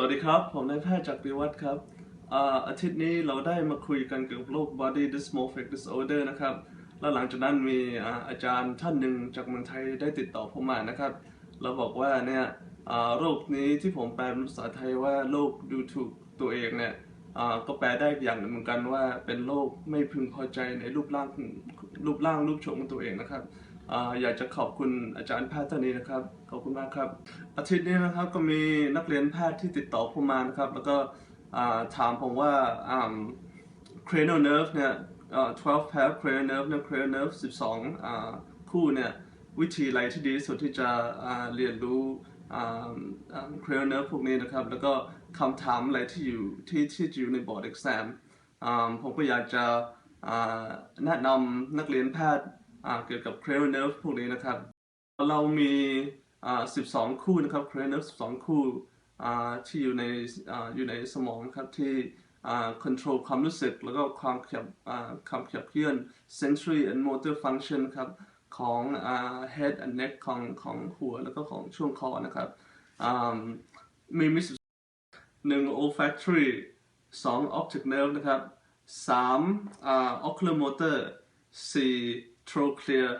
สวัสดีครับ ผมนายแพทย์จากปิวัฒน์ครับอ่าอาทิตย์นี้เราได้มาคุยกันเกี่ยวกับโรค body dysmorphic disorder นะครับ แล้วหลังจากนั้นมีอ่าอาจารย์ท่านหนึ่งจากเมืองไทยได้ติดต่อผมมานะครับ เราบอกว่าเนี่ยอ่าโรคนี้ที่ผมแปลเป็นภาษาไทยว่าโรคดูถูกตัวเองเนี่ยอ่าก็แปลได้อย่างหนึ่งเหมือนกันว่าเป็นโรคไม่พึงพอใจในรูปร่างของรูปร่างรูปโฉมของตัวเองนะครับ อยากจะขอบคุณอาจารย์แพทย์ท่านนี้นะครับ ขอบคุณมากครับ อาทิตย์นี้นะครับก็มีนักเรียนแพทย์ที่ติดต่อผมมานะครับ แล้วก็ถามผมว่า cranial nerve เนี่ย 12 pair cranial nerve เนี่ย cranial nerve 12อ่าคู่เนี่ย วิธีอะไรที่ดีที่สุดที่จะเรียนรู้ cranial nerve พวกนี้นะครับ แล้วก็คำถามอะไรที่อยู่ที่ที่อยู่ในบอร์ด exam ผมก็อยากจะแนะนำนักเรียนแพทย์ เกี่ยวกับ cranial nerve พวกนี้นะครับ เรามีอ่า12 คู่นะครับ cranial nerve 12 คู่อ่าที่อยู่ในอ่าอยู่ในสมองครับที่อ่า control ความรู้สึก แล้วก็ความขยับอ่าความขยับเคลื่อน sensory and motor function ครับของอ่า head and neck ของของหัวแล้วก็ของช่วงคอนะครับอ่ามีมีหนึ่ง olfactory สอง optic nerve นะครับสามอ่า oculomotor สี่ trochlear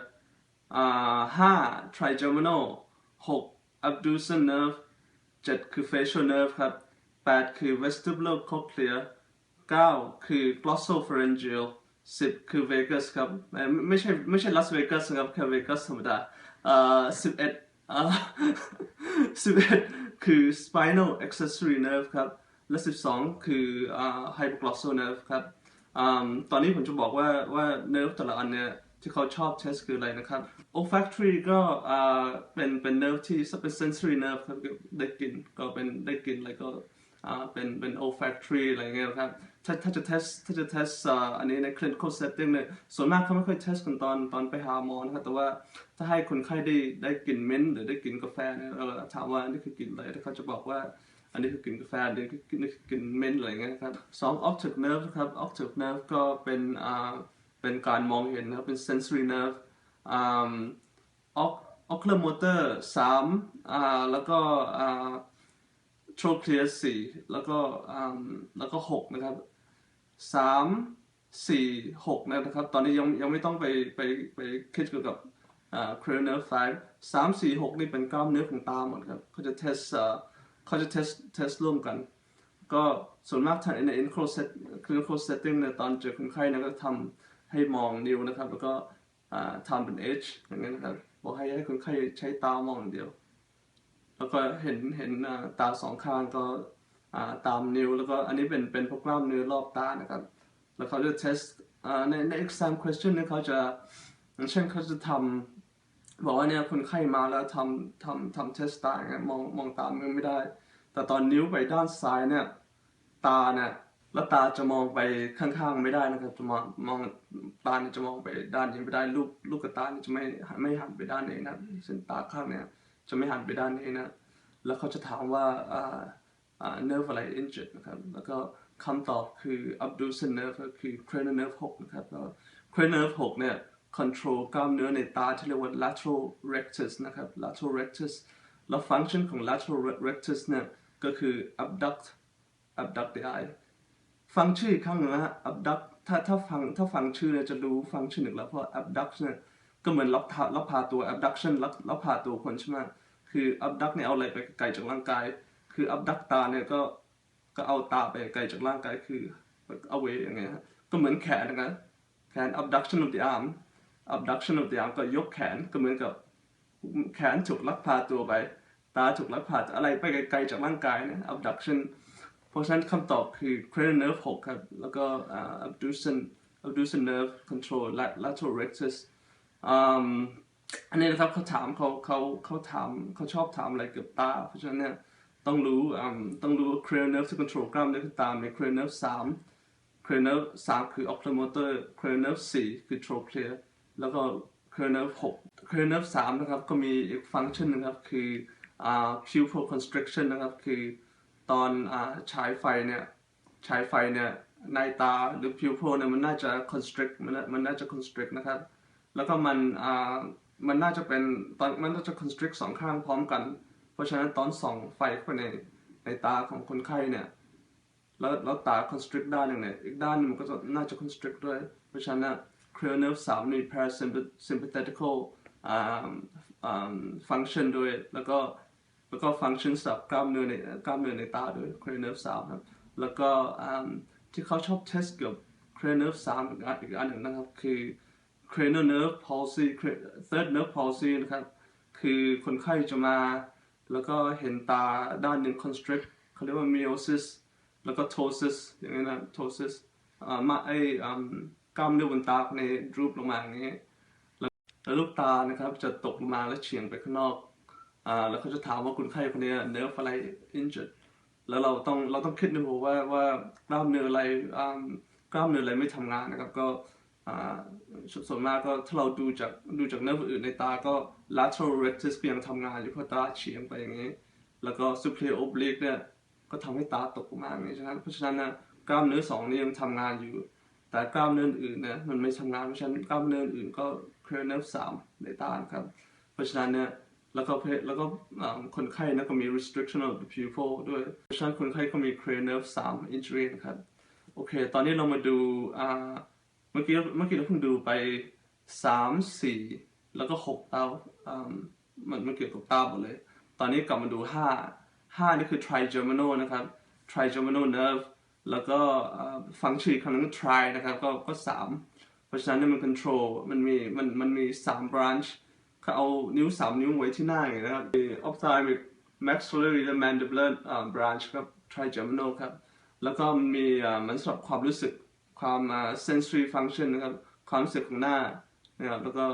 ห้า trigeminal หก abducens nerve เจ็ดคือ facial nerve ครับแปดคือ vestibular cochlear เก้าคือ glossopharyngeal สิบคือ vagus ครับไม่ใช่ไม่ใช่ Las Vegas ครับแค่ Vegas ธรรมดาสิบเอ็ดสิบเอ็ดคือ spinal accessory nerve ครับ และสิบสองคือ hypoglossal nerve ครับ ตอนนี้ผมจะบอกว่าว่า nerve แต่ละอันเนี่ย ที่เขาชอบเทสคืออะไรนะครับ olfactory ก็เป็นเป็น nerve ที่เป็น sensory nerve ครับได้กลิ่นก็เป็นได้กลิ่นอะไรก็เป็นเป็น olfactory อะไรเงี้ยครับถ้าถ้าจะ test ถ้าจะ test อ่าอันนี้ใน clinical setting เนี่ยส่วนมากเขาไม่ค่อย test กันตอนตอนไปหาหมอนะครับแต่ว่าถ้าให้คนไข้ได้ได้กลิ่นเม้นท์หรือได้กลิ่นกาแฟเนี่ยเราถามว่านี่คือกลิ่นอะไรถ้าเขาจะบอกว่าอันนี้คือกลิ่นกาแฟอันนี้คือกลิ่นกลิ่นเม้นท์อะไรเงี้ยครับสอง optic nerve ครับ optic nerve ก็เป็นอ่า เป็นการมองเห็นนะครับเป็น sensory nerve อ่า oc- oculomotor สามแล้วก็ trochlear สี่แล้วก็แล้วก็หกนะครับสามสี่หกนะครับ ตอนนี้ยังยังไม่ต้องไปไปไปคิดเกี่ยวกับ cranial nerve five สามสี่หกนี่เป็นกล้ามเนื้อของตาหมดครับเขาจะ test เขาจะ test test ร่วมกัน ก็ส่วนมากทางใน clinical set clinical setting เนี่ยตอนเจอคนไข้นี่ยก็ทำ ให้มองนิ้วนะครับ แล้วก็ทำเป็น H อย่างเงี้ยนะครับบอกให้ให้คนไข้ใช้ตามองอย่างเดียว แล้วก็เห็นเห็นตาสองข้างก็ตามนิ้ว แล้วก็อันนี้เป็นเป็นพวกกล้ามเนื้อรอบตานะครับ แล้วเขาจะ test อ่าในใน exam question เนี่ยเขาจะเช่นเขาจะทำบอกว่าเนี่ยคนไข้มาแล้วทำทำทำ test ตาอย่างเงี้ยมองมองตามมือไม่ได้ แต่ตอนนิ้วไปด้านซ้ายเนี่ยตาเนี่ย แล้วตาจะมองไปข้างๆไม่ได้นะครับจะมองมองตาเนี่ยจะมองไปด้านนี้ไม่ได้ลูกลูกกระตาเนี่ยจะไม่ไม่หันไปด้านนี้นะเส้นตาข้างเนี่ยจะไม่หันไปด้านนี้นะแล้วเขาจะถามว่าอ่าอ่า nerve อะไร injured นะครับแล้วก็คำตอบคือ abducens nerve ก็คือ cranial nerve 6นะครับแล้ว cranial nerve 6เนี่ย control กล้ามเนื้อในตาที่เรียกว่า lateral rectus นะครับ lateral rectus แล้ว function ของ lateral rectus เนี่ยก็คือ abduct abduct the eye ฟังชื่ออีกครั้งหนึงนะฮะ abduct ถ้าถ้าฟังถ้าฟังชื่อเนี่ยจะรู้ฟังชื่อหนึ่งแล้วเพราะ abduct เนี่ยก็เหมือนลักพาลักพาตัว abduction ลักลักพาตัวคนใช่ไหมคือ abduct เนี่ยเอาอะไรไปไกลจากร่างกาย คือ abduct ตาเนี่ยก็ก็เอาตาไปไกลจากร่างกายคือ away อย่างเงี้ยฮะก็เหมือนแขนนะแขน abduction of the arm abduction of the arm ก็ยกแขนก็เหมือนกับแขนถูกลักพาตัวไป ตาถูกลักพาอะไรไปไกลๆจากร่างกายนะ abduction เพราะฉะนั้นคำตอบคือ cranial nerve 6ครับ แล้วก็ abducen abducen nerve control lateral rectus อันนี้นะครับเขาถามเขาเขาเขาถามเขาชอบถามอะไรเกี่ยวกับตา เพราะฉะนั้นเนี่ยต้องรู้ต้องรู้ cranial nerve ที่ control กล้ามเนื้อตามี cranial nerve 3 cranial nerve 3 คือ oculomotor cranial nerve 4 คือ trochlear แล้วก็ cranial nerve 6 cranial nerve 3 นะครับ ก็มีอีกฟังก์ชันนึงครับ คือ pupil constriction นะครับ คือ ตอนอฉายไฟเนี่ยฉายไฟเนี่ยในตาหรือ pupil เนี่ยมันน่าจะ constrict มันมันน่าจะ constrict นะครับ แล้วก็มันอ่ามันน่าจะเป็นตอนมันน่าจะ constrict สองข้างพร้อมกัน เพราะฉะนั้นตอนส่องไฟเข้าไปในในตาของคนไข้เนี่ยแล้วแล้วตา constrict ด้านหนึ่งเนี่ยอีกด้านนึงมันก็จะน่าจะ constrict ด้วย เพราะฉะนั้น cranial nerve สามมี parasympathetical อ่าอ่า function ด้วยแล้วก็ แล้วก็ function สำหรับกล้ามเนื้อในกล้ามเนื้อในตาด้วย cranial nerve สามครับแล้วก็ที่เขาชอบ test เกี่ยวกับ cranial nerve สามอีกอันอีกอันหนึ่งนะครับ คือ cranial nerve palsy third nerve palsy นะครับ คือคนไข้จะมา แล้วก็เห็นตาด้านหนึ่ง constrict เขาเรียกว่า meiosis แล้วก็ ptosis อย่างนี้นะ ptosis อ่ามาไอ้กล้ามเนื้อบนตาในรูปลงมาอย่างนี้ แล้วแล้วลูกตานะครับจะตกลงมาแล้วเฉียงไปข้างนอก แล้วเขาจะถามว่าคนไข้คนนี้เนื้ออะไร injured แล้วเราต้องเราต้องคิดในหัวว่าว่ากล้ามเนื้ออะไรอ่ากล้ามเนื้ออะไรไม่ทำงานนะครับก็อ่าสส่วนมากก็ถ้าเราดูจากดูจากเนื้ออื่นในตาก็ lateral rectus ก็ยังทำงานอยู่เพราะตาเฉียงไปอย่างนี้ แล้วก็ superior oblique เนี่ยก็ทำให้ตาตกมาอย่างนี้ฉะนั้นเพราะฉะนั้นนะกล้ามเนื้อสองนี้ยังทำงานอยู่ แต่กล้ามเนื้ออื่นเนี่ยมันไม่ทำงานเพราะฉะนั้นกล้ามเนื้ออื่นก็ cranial nerve สามในตาครับ เพราะฉะนั้นเนี่ย แล้วก็แล้วก็คนไข้นะก็มี restriction of the pupil ด้วยเพราะฉะนั้นคนไข้ก็มี cranial nerve สาม injury นะครับ โอเค ตอนนี้เรามาดูอ่าเมื่อกี้เมื่อกี้เราเพิ่งดูไปสามสี่แล้วก็หกเต้าอ่ามันมันเกี่ยวกับเต้าหมดเลย ตอนนี้กลับมาดูห้าห้านี่คือ trigeminal นะครับ trigeminal nerve แล้วก็ฟังชันอีกครั้นึง tri นะครับ ก็ก็สามเพราะฉะนั้นเนี่ยมัน control มันมีมันมันมีสาม branch เขาเอานิ้วสามนิ้วไว้ที่หน้าอย่างนี้นะครับมี ophthalmic maxillary และ mandibular branch ครับ trigeminal ครับ แล้วก็มันมีอ่ามันสำหรับความรู้สึกความ sensory function นะครับ ความรู้สึกของหน้านะครับ แล้วก็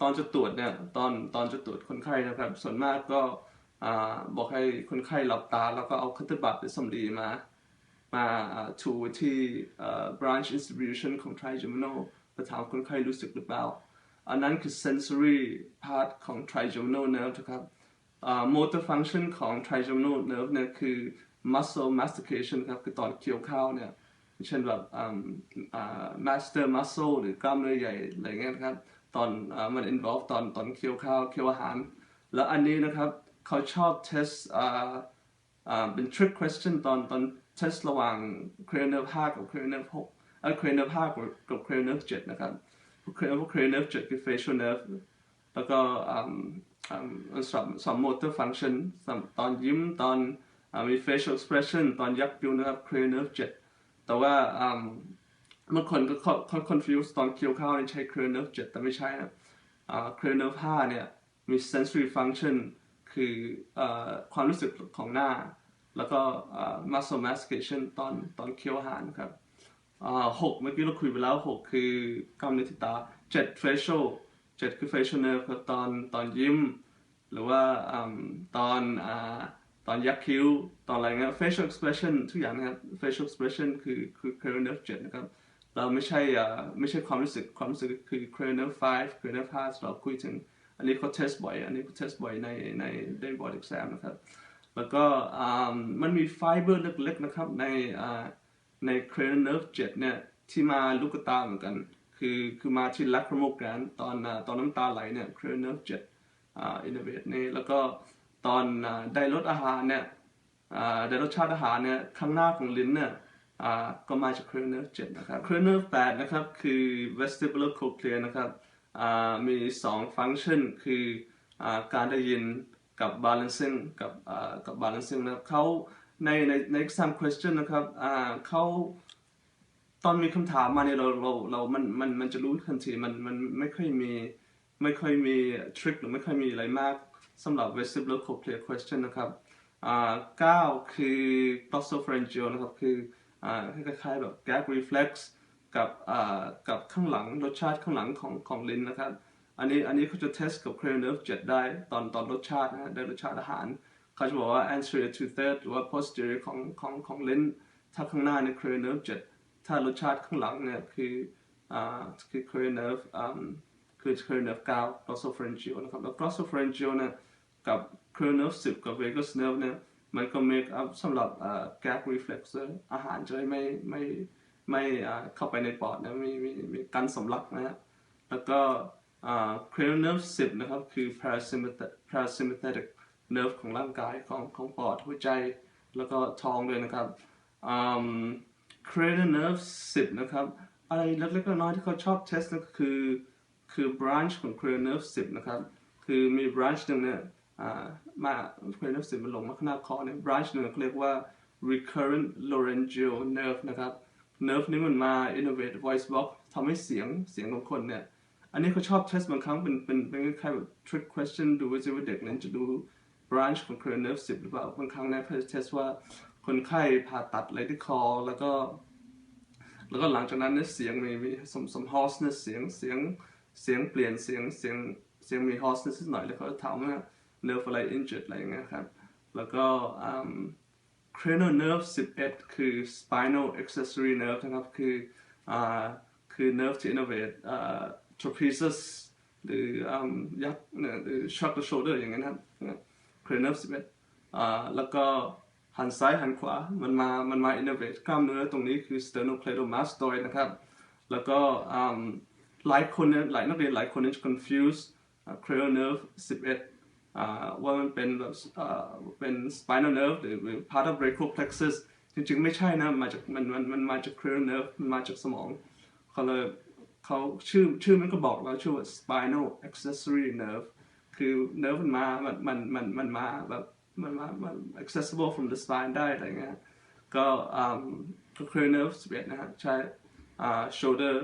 ตอนจะตรวจเนี่ยตอนตอนจะตรวจคนไข้นะครับ ส่วนมากก็บอกให้คนไข้หลับตา แล้วก็เอาคัตเตอร์บัตหรือสำลีมามาอ่าถูที่ branch distribution ของ trigeminal จะถามคนไข้รู้สึกหรือเปล่า อันนั้นคือ sensory part ของ trigeminal nerve นะครับอ่า motor function ของ trigeminal nerve เนี่ยคือ muscle mastication ครับคือตอนเคี้ยวข้าวเนี่ยเช่นแบบอ่าอ่า master muscle หรือกล้ามเนื้อใหญ่อะไรเงี้ยนะครับตอนอ่ามัน involve ตอนตอนเคี้ยวข้าวเคี้ยวอาหาร แล้วอันนี้นะครับเขาชอบ test อ่าอ่าเป็น trick question ตอนตอน test ระหว่าง cranial nerve 5กับ cranial nerve 6เอ่อ cranial nerve 5กับกับ cranial nerve 7นะครับ cranial cranial nerve 7คือ facial nerve แล้วก็อ่าอ่ามันสอบสอบ motor function สอบตอนยิ้มตอนอ่ามี facial expression ตอนยักคิ้วนะครับ cranial nerve 7แต่ว่าอ่าบางคนก็เขาเขา confuse ตอนเคี้ยวข้าวนี่ใช้ cranial nerve 7แต่ไม่ใช่นะอ่า cranial nerve 5เนี่ยมี sensory function คืออ่าความรู้สึกของหน้า แล้วก็อ่า muscle mastication ตอนตอนเคี้ยวอาหารครับอ่า หกเมื่อกี้เราคุยไปแล้วหกคือกล้ามเนื้อที่ตาเจ็ด facial เจ็ดคือ facial nerve ครับตอนตอนยิ้ม หรือว่าอตอนอตอนยักคิ้ว ตอนอะไรเงี้ย facial expression ทุกอย่างนะครับ facial expression คือคือ cranial nerve 7นะครับเราไม่ใช่อ่าไม่ใช่ความรู้สึกความรู้สึกคือ cranial nerve 5 cranial nerve 5เราคุยถึงอันนี้เขา test บ่อย อันนี้เขา test บ่อยในใน day board exam นะครับ แล้วก็อ่ามันมีไฟเบอร์เล็กๆนะครับใน ใน cranial nerve 7เนี่ยที่มาลูกตาเหมือนกัน คือคือมาที่ lacrimal gland ตอนตอนน้ำตาไหลเนี่ย cranial nerve 7อ่า innervate นี่แล้วก็ตอนอได้รสอาหารเนี่ยได้รสชาติอาหารเนี่ยข้างหน้าของลิ้นเนี่ยก็มาจาก cranial nerve 7นะครับ cranial nerve 8นะครับคือ vestibular cochlear นะครับมีสอง function คืออการได้ยินกับ balancing กับกับ balancing นะครับเขา ในในใน exam question นะครับอ่าเขาตอนมีคำถามมาเนี่ยเราเราเรามันมันมันจะรู้ทันทีมันมันไม่ค่อยมีไม่ค่อยมี trick หรือไม่ค่อยมีอะไรมากสำหรับ vestibular cochlear question นะครับอ่าเก้าคือ glossopharyngeal นะครับคืออ่าคล้ายๆแบบ gag reflex กับอ่ากับข้างหลังรสชาติข้างหลังของของลิ้นนะครับ อันนี้อันนี้เขาจะ test กับ cranial nerve 7ได้ตอนตอนรสชาตินะฮะได้รสชาติอาหาร เขาจะบอกว่า anterior to third หรือว่า posterior ของของของเลิ้นถ้าข้างหน้าเนี่ย cranial nerve 7ถ้ารสชาติข้างหลังเนี่ยคืออ่าคือ cranial nerve อ่าคือ cranial nerve 9 glossopharyngeal นะครับแล้ว glossopharyngeal เนี่ยกับ cranial nerve 10 กับ vagus nerve เนี่ยมันก็ make up สำหรับอ่า gag reflex อาหารจะได้ไม่ไม่ไม่อ่าเข้าไปในปอดนะมีมีมีการสำลักนะฮะแล้วก็อ่า cranial nerve 10 นะครับ คือ parasympathetic parasympathetic เนิร์ฟของร่างกายของของปอดหัวใจ แล้วก็ท้องด้วยนะครับอืม cranial nerve 10 นะครับ อะไรเล็กๆน้อยๆที่เขาชอบเทสนั่นก็คือ คือ branch ของ cranial nerve 10 นะครับ คือมี branch หนึ่งเนี่ยอ่ามา cranial nerve 10 มันลงมาข้างหน้าคอเนี่ย branch หนึ่งเขาเรียกว่า recurrent laryngeal nerve นะครับ nerve นี้มันมา innovate voice box ทำให้เสียงเสียงของคนเนี่ย อันนี้เขาชอบเทสบางครั้งเป็นเป็นเป็นคล้ายแบบ trick question ดูว่าเด็กเนี่ยจะดู branch ของ cranial nerve 10 หรือเปล่าบางครั้งเนี่ยเขาจะเทสว่าคนไข้ผ่าตัดอะไรที่คอแล้วก็ แล้วก็หลังจากนั้นเนี่ยเสียงมีมีสมสม hoarseness เสียงเสียงเสียงเปลี่ยนเสียงเสียงเสียงมี hoarseness นิดหน่อยแล้วเขาจะถามว่า nerve อะไร injured อะไรอย่างเงี้ยครับแล้วก็ cranial nerve 11 คือ spinal accessory nerve นะครับคืออ่าคือ nerve ที่ innovate อ่า trapezius หรืออืมยักษ์เนี่ยหรือ shock the shoulder อย่างเงี้ยนะครับ cranial nerve 11อ่าแล้วก็หันซ้ายหันขวา มันมา มันมา innovate กล้ามเนื้อตรงนี้คือ sternocleidomastoid นะครับ แล้วก็อืมหลายคนเนี่ยหลายนักเรียนหลายคนเนี่ยจะ confuse อ่า cranial nerve 11อ่าว่ามันเป็นแบบอ่าเป็น spinal nerve หรือหรือ part of brachial plexus จริงๆ ไม่ใช่นะ มาจากมันมันมันมาจาก cranial nerve มันมาจากสมองเขาเลยเขาชื่อชื่อมันก็บอกแล้วชื่อว่า spinal accessory nerve คือเนื้อมันมา มัน มัน มันมันมาแบบมันมามัน accessible from the spine ได้อะไรเงี้ย ก็ก็คือ nerve สบเอ็ดนะฮะใช้ shoulder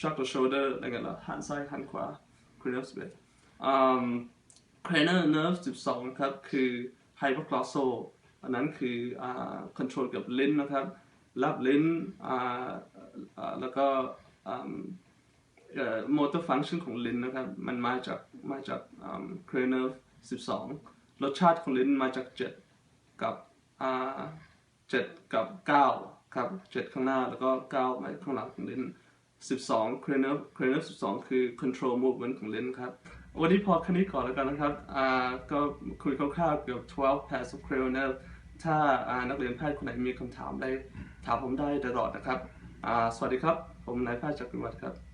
shoulder shoulder อะไรเงี้ยแล้วหันซ้ายหันขวาคือ nerves เบ็ด cranial nerve สิบสองครับคือ hypoglossal อันนั้นคือ control กับลิ้นนะครับรับลิ้นแล้วก็ อืมเอ่อ motor function ของลิ้นนะครับ มันมาจากมาจากอืม cranial 12รสชาติของลิ้นมาจาก7กับอ่า7กับ9ครับ7ข้างหน้าแล้วก็9มาข้างหลังของลิ้น12 cranial cranial 12คือ control movement ของลิ้นครับ วันนี้พอแค่นี้ก่อนแล้วกันนะครับก็คุยคร่าวๆเกี่ยวกับ12 pairs of cranial ถ้านักเรียนแพทย์คนไหนมีคำถามได้ถามผมได้ตลอดนะครับ สวัสดีครับ ผมนายแพทย์จักรวัฒน์ครับ